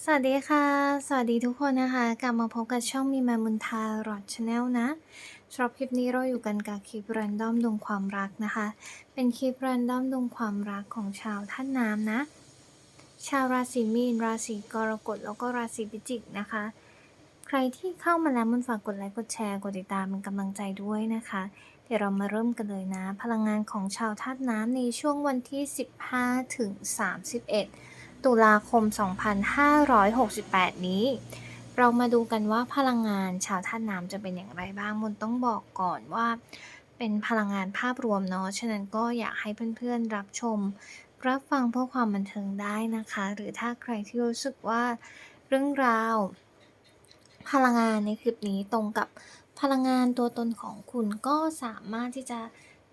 สวัสดีค่ะ สวัสดีทุกคนนะคะ กลับมาพบกับช่องมีมามุนทารอดชาแนลนะสำหรับคลิปนี้เราอยู่กันกับคลิปแรนดอมดวงความรักนะคะ เป็นคลิปแรนดอมดวงความรักของชาวท่านน้ำนะ ชาวราศีมีน ราศีกรกฎแล้วก็ราศีพิจิกนะคะ ใครที่เข้ามาแล้วมันฝากกดไลค์กดแชร์กดติดตามเป็นกำลังใจด้วยนะคะ เดี๋ยวเรามาเริ่มกันเลยนะ พลังงานของชาวธาตุน้ำในช่วงวันที่ 15ถึง31 ตุลาคม 2568 นี้ เรามาดูกันว่าพลังงานชาวธาตุน้ำจะเป็นอย่างไรบ้างมนต้องบอกก่อนว่า เป็นพลังงานภาพรวมเนาะ ฉะนั้นก็อยากให้เพื่อนๆรับชม รับฟังเพื่อความบันเทิงได้นะคะ หรือถ้าใครที่รู้สึกว่าเรื่องราว พลังงานในคลิปนี้ตรงกับพลังงานตัวตนของคุณก็สามารถที่จะ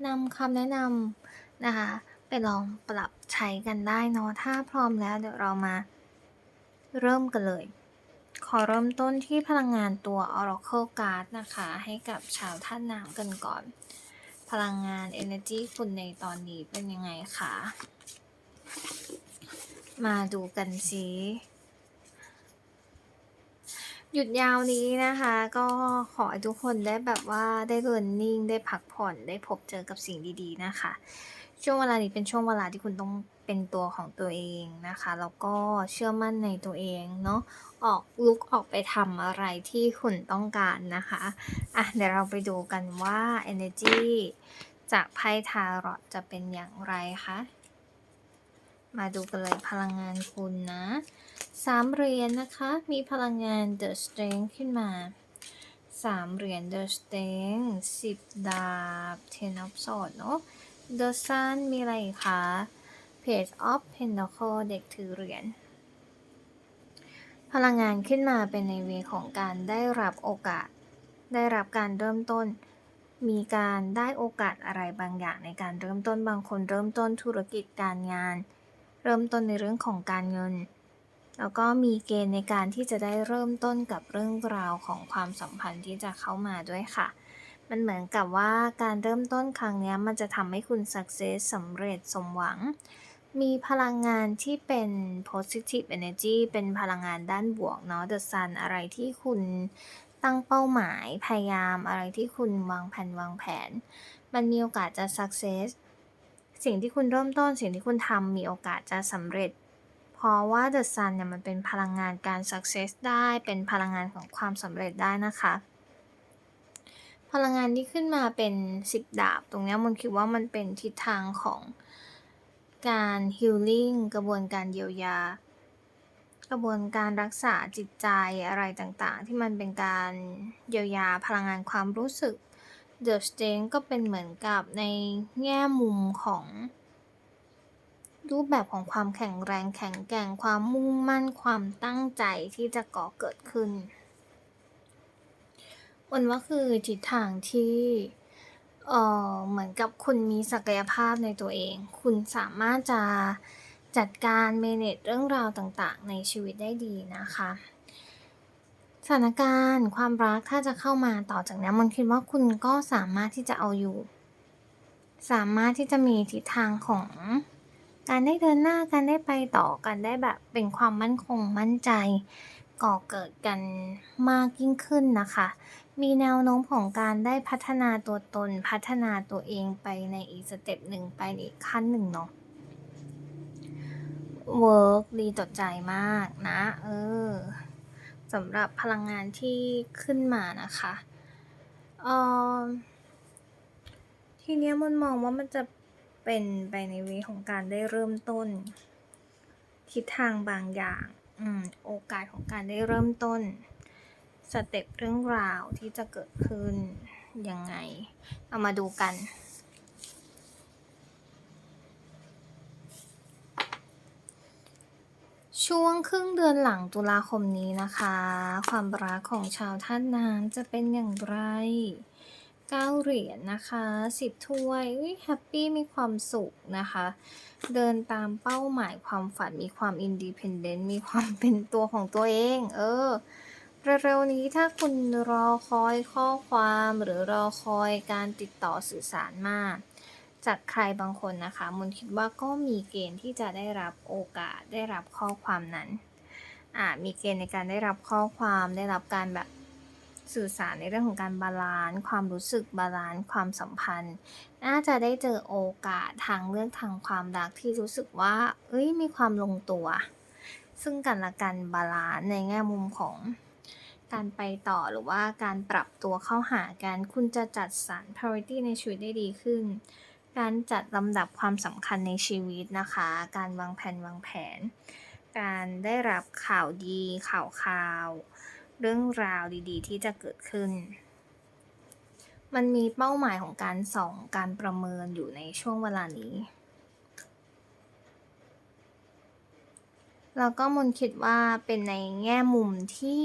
นำคำแนะนำนะคะ ไปลองปรับใช้กันได้เนาะถ้าพร้อมแล้วเดี๋ยวเรามาเริ่มกันเลย ขอเริ่มต้นที่พลังงานตัว Oracle Card นะคะ ให้กับชาวท่านน้ำกันก่อน พลังงาน Energy คุณในตอนนี้เป็นยังไงคะมาดูกันสิหยุดยาวนี้นะคะ ก็ขอให้ทุกคนได้แบบว่าได้เรียนนิ่งได้พักผ่อนได้พบเจอกับสิ่งดีๆนะคะ ช่วงเวลานี้เป็นช่วงเวลาที่คุณต้องเป็นตัวของตัวเองนะคะ แล้วก็เชื่อมั่นในตัวเองเนาะ ออกลุกออกไปทำอะไรที่คุณต้องการนะคะ อะเดี๋ยวเราไปดูกันว่า energy จากไพ่ทารอตจะเป็นอย่างไรคะ มาดูกันเลยพลังงานคุณนะสามเหรียญนนะคะ มีพลังงาน The Strength ขึ้นมาสามเหรียญ The Strength สิบดาบ Ten of Swords เนาะ The Sun มีอะไรคะ Page of Pentacle เด็กถือเหรียญ พลังงานขึ้นมาเป็นในเวของการได้รับโอกาส ได้รับการเริ่มต้น มีการได้โอกาสอะไรบางอย่างในการเริ่มต้นบางคนเริ่มต้นธุรกิจการงาน เริ่มต้นในเรื่องของการเงิน แล้วก็มีเกณฑ์ในการที่จะได้เริ่มต้นกับเรื่องราวของความสัมพันธ์ที่จะเข้ามาด้วยค่ะ มันเหมือนกับว่าการเริ่มต้นครั้งนี้มันจะทำให้คุณ success สำเร็จสมหวัง มีพลังงานที่เป็น positive energy เป็นพลังงานด้านบวกเนาะ the sun อะไรที่คุณตั้งเป้าหมาย พยายามอะไรที่คุณวางแผนวางแผน มันมีโอกาสจะ success สิ่งที่คุณเริ่มต้นสิ่งที่คุณทำมีโอกาสจะสำเร็จ เพราะว่า the sun เนี่ยมันเป็นพลังงานการ success ได้เป็นพลังงานของความสำเร็จได้นะคะ พลังงานที่ขึ้นมาเป็นสิบดาบ ตรงนี้มันคิดว่ามันเป็นทิศทางของการฮิลลิ่งกระบวนการเยียวยา กระบวนการรักษาจิตใจอะไรต่างๆ ที่มันเป็นการเยียวยาพลังงานความรู้สึก The Strength ก็เป็นเหมือนกับในแง่มุมของรูปแบบของความแข็งแรงแข็งแกร่งความมุ่งมั่นความตั้งใจที่จะก่อเกิดขึ้น มันว่าคือทิศทางที่เออเหมือนกับคุณมีศักยภาพในตัวเอง คุณสามารถจะจัดการเมเนจเรื่องราวต่างๆ ในชีวิตได้ดีนะคะ สถานการณ์ความรักถ้าจะเข้ามาต่อจากนี้มันคิดว่าคุณก็สามารถที่จะเอาอยู่ สามารถที่จะมีทิศทางของการได้เดินหน้าการได้ไปต่อกันได้แบบเป็นความมั่นคงมั่นใจ ก่อเกิดกันมากยิ่งขึ้นนะคะ มีแนวโน้มของการได้พัฒนาตัวตน พัฒนาตัวเองไปในอีกสเต็ปหนึ่งไปในอีกขั้นหนึ่งเนาะเวิร์กดีต่อใจมากนะ เออสำหรับพลังงานที่ขึ้นมานะคะเออทีเนี้ยมันมองว่ามันจะเป็นไปในเวของการได้เริ่มต้น ทิศทางบางอย่าง โอกาสของการได้เริ่มต้น สเต็ปเรื่องราวที่จะเกิดขึ้นยังไง เอามาดูกันช่วงครึ่งเดือนหลังตุลาคมนี้นะคะ ความรักของชาวท่านน้ำจะเป็นอย่างไร เก้าเหรียญนะคะสิบถ้วยแฮปปี้มีความสุขนะคะ เดินตามเป้าหมายความฝันมีความอินดีเพนเดนต์มีความเป็นตัวของตัวเอง เออเร็วๆนี้ถ้าคุณรอคอยข้อความหรือรอคอยการติดต่อสื่อสารมาจากใครบางคนนะคะมุนคิดว่าก็มีเกณฑ์ที่จะได้รับโอกาสได้รับข้อความนั้นอ่ามีเกณฑ์ในการได้รับข้อความได้รับการแบบ สื่อสารในเรื่องของการบาลานซ์ความรู้สึกบาลานซ์ความสัมพันธ์ น่าจะได้เจอโอกาสทางเลือกทางความรักที่รู้สึกว่าเอ้ยมีความลงตัว ซึ่งกันและกันบาลานซ์ในแง่มุมของการไปต่อหรือว่าการปรับตัวเข้าหากันคุณจะจัดสรร priority ในชีวิตได้ดีขึ้น การจัดลำดับความสำคัญในชีวิตนะคะ การวางแผนวางแผน การได้รับข่าวดีข่าวข่าว เรื่องราวดีๆ ที่จะเกิดขึ้น มันมีเป้าหมายของการส่องการประเมินอยู่ในช่วงเวลานี้ แล้วก็มนคิดว่าเป็นในแง่มุมที่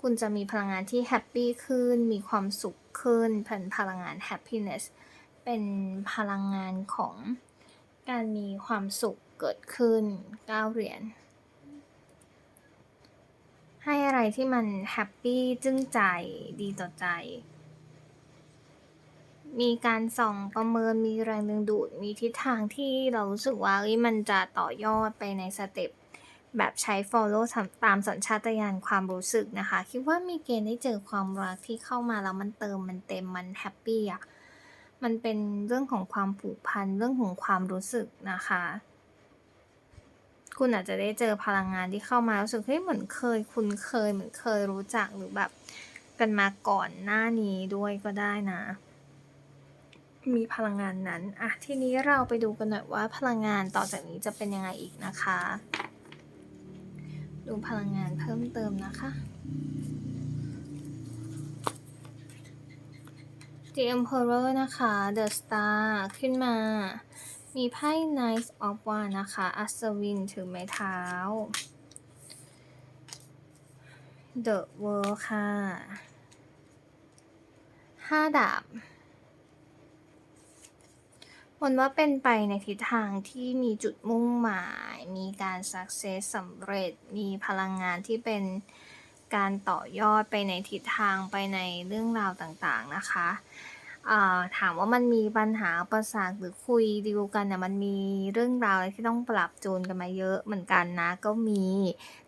คุณจะมีพลังงานที่แฮปปี้ขึ้น มีความสุขขึ้น เป็นพลังงาน happiness เป็นพลังงานของการมีความสุขเกิดขึ้นก้าวเหรียญ ให้อะไรที่มันแฮปปี้จึ้งใจดีต่อใจ มีการส่องประเมินมีแรงดึงดูด มีทิศทางที่เรารู้สึกว่ามันจะต่อยอดไปในสเต็ปแบบใช้ follow ตามสัญชาตญาณความรู้สึกนะคะ คิดว่ามีเกณฑ์ได้เจอความรักที่เข้ามาแล้วมันเติมมันเต็มมันแฮปปี้อะ มันเป็นเรื่องของความผูกพันเรื่องของความรู้สึกนะคะ คุณอาจจะได้เจอพลังงานที่เข้ามารู้สึกเฮ้ยเหมือนเคย คุ้นเคยเหมือนเคยรู้จักหรือแบบ กันมาก่อนหน้านี้ด้วยก็ได้นะ มีพลังงานนั้นอะทีนี้เราไปดูกันหน่อยว่าพลังงานต่อจากนี้จะเป็นยังไงอีกนะคะ ดูพลังงานเพิ่มเติมนะคะ The Emperor นะคะ The Star ขึ้นมา มีไพ่ Knight of Wands นะคะ อัศวินถือไม้เท้า The World ค่ะห้าดาบมนว่าเป็นไปในทิศทางที่มีจุดมุ่งหมาย มีการ success สำเร็จ มีพลังงานที่เป็นการต่อยอดไปในทิศทางไปในเรื่องราวต่างๆนะคะ ถามว่ามันมีปัญหาประสาทหรือคุยดีลกันเนี่ยมันมีเรื่องราวอะไรที่ต้องปรับจูนกันมาเยอะเหมือนกันนะก็มี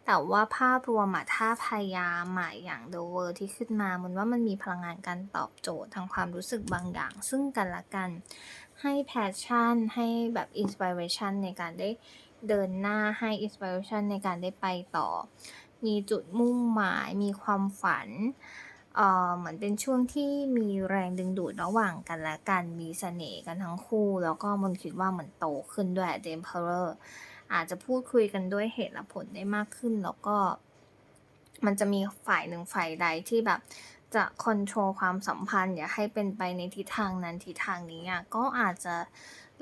แต่ว่าภาพรวมอะถ้าพยายามอะอย่าง The World ที่ขึ้นมามันว่ามันมีพลังงานการตอบโจทย์ทางความรู้สึกบางอย่าง ซึ่งกันและกัน ให้แพชชั่น ให้แบบอินสปิเรชันในการได้เดินหน้าให้อินสปิเรชันในการได้ไปต่อ มีจุดมุ่งหมายมีความฝัน เหมือนเป็นช่วงที่มีแรงดึงดูดระหว่างกันและกันมีเสน่ห์กันทั้งคู่ แล้วก็มันคิดว่าเหมันโตขึ้นด้วยเดมเพอร์อาจจะพูดคุยกันด้วยเหตุและผลได้มากขึ้น แล้วก็ มันจะมีฝ่ายหนึ่งฝ่ายใดที่แบบจะคอนโทรลความสัมพันธ์ อย่าให้เป็นไปในทิศทางนั้นทิศทางนี้อะก็อาจจะ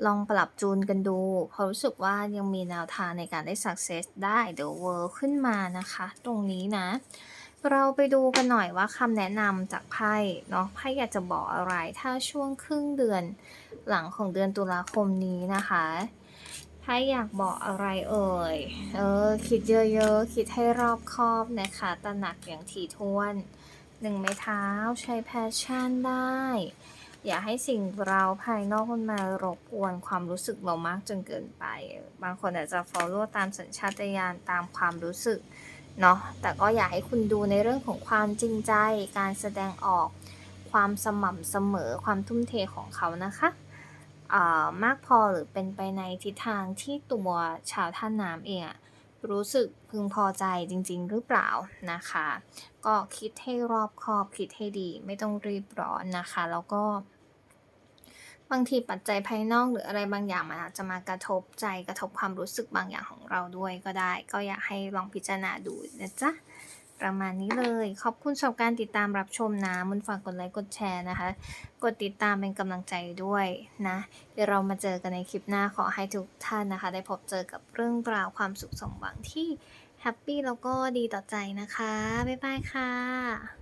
ลองปรับจูนกันดู เพราะรู้สึกว่ายังมีแนวทางในการได้ success ได้ The World ขึ้นมานะคะ ตรงนี้นะ เราไปดูกันหน่อยว่าคำแนะนำจากไพ่เนาะไพ่อยากจะบอกอะไร ถ้าช่วงครึ่งเดือนหลังของเดือนตุลาคมนี้นะคะไพ่อยากบอกอะไรเอ่ยเออคิดเยอะๆ คิดให้รอบคอบนะคะตระหนักอย่างถี่ถ้วนหนึ่งไม้เท้าใช้แพชชั่นได้ อย่าให้สิ่งเราภายนอกมันมารบกวนความรู้สึกเรามากจนเกินไป บางคนอาจจะ follow ตามสัญชาตญาณตามความรู้สึก เนาะแต่ก็อยากให้คุณดูในเรื่องของความจริงใจ การแสดงออกความสม่ำเสมอความทุ่มเทของเขานะคะมากพอหรือเป็นไปในทิศทางที่ตัวชาวท่าน้ำเองรู้สึกพึงพอใจจริง ๆ หรือเปล่านะคะ ก็คิดให้รอบคอบคิดให้ดีไม่ต้องรีบร้อนนะคะ แล้วก็ บางทีปัจจัยภายนอกหรืออะไรบางอย่างมันอาจจะมากระทบใจกระทบความรู้สึกบางอย่างของเราด้วยก็ได้ ก็อยากให้ลองพิจารณาดูนะจ๊ะประมาณนี้เลย ขอบคุณสำหรับการติดตามรับชมนะมุนฝากกดไลค์กดแชร์นะคะ กดติดตามเป็นกำลังใจด้วยนะ เดี๋ยวเรามาเจอกันในคลิปหน้าขอให้ทุกท่านนะคะ ได้พบเจอกับเรื่องราวความสุขสมหวังที่แฮปปี้แล้วก็ดีต่อใจนะคะ บ๊ายบายค่ะ